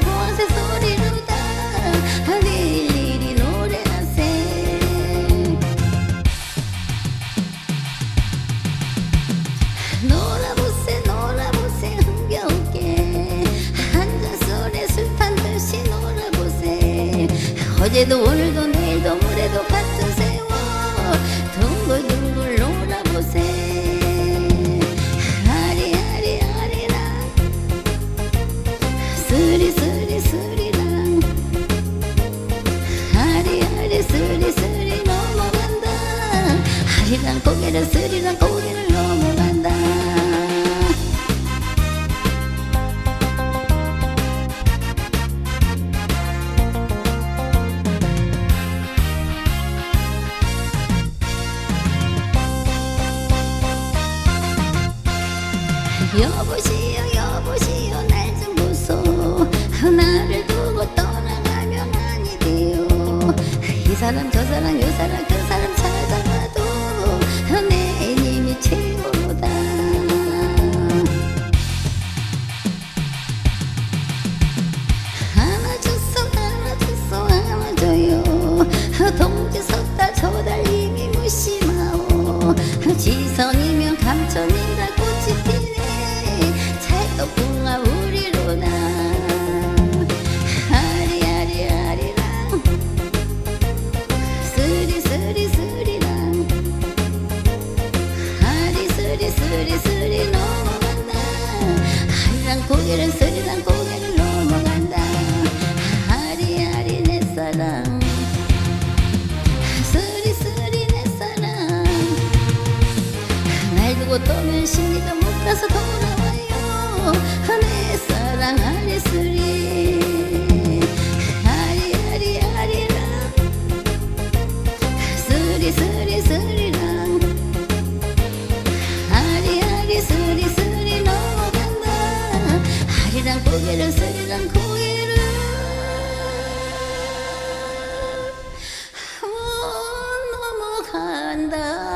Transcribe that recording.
노란색 소리로다. 일일이 노래하세. 놀아보세 놀아보세 흥겨울게. 한잔 술에 술탄 듯이 놀아보세. 어제도 오늘도 내일도 모레도 아리랑 고개를 스리랑 고개를 넘어간다. 여보시오 여보시오 날좀 보소. 나를 두고 떠나가면 아니 돼요 이 사람 저 사람 요 사람 고개를 스리랑 고개를 넘어간다. 아리 아리 내 사랑. 스리 내 사랑. 날 두고 떠면 심리도 못 가서 돌아 고개를 스리랑 고개를 어, 넘어간다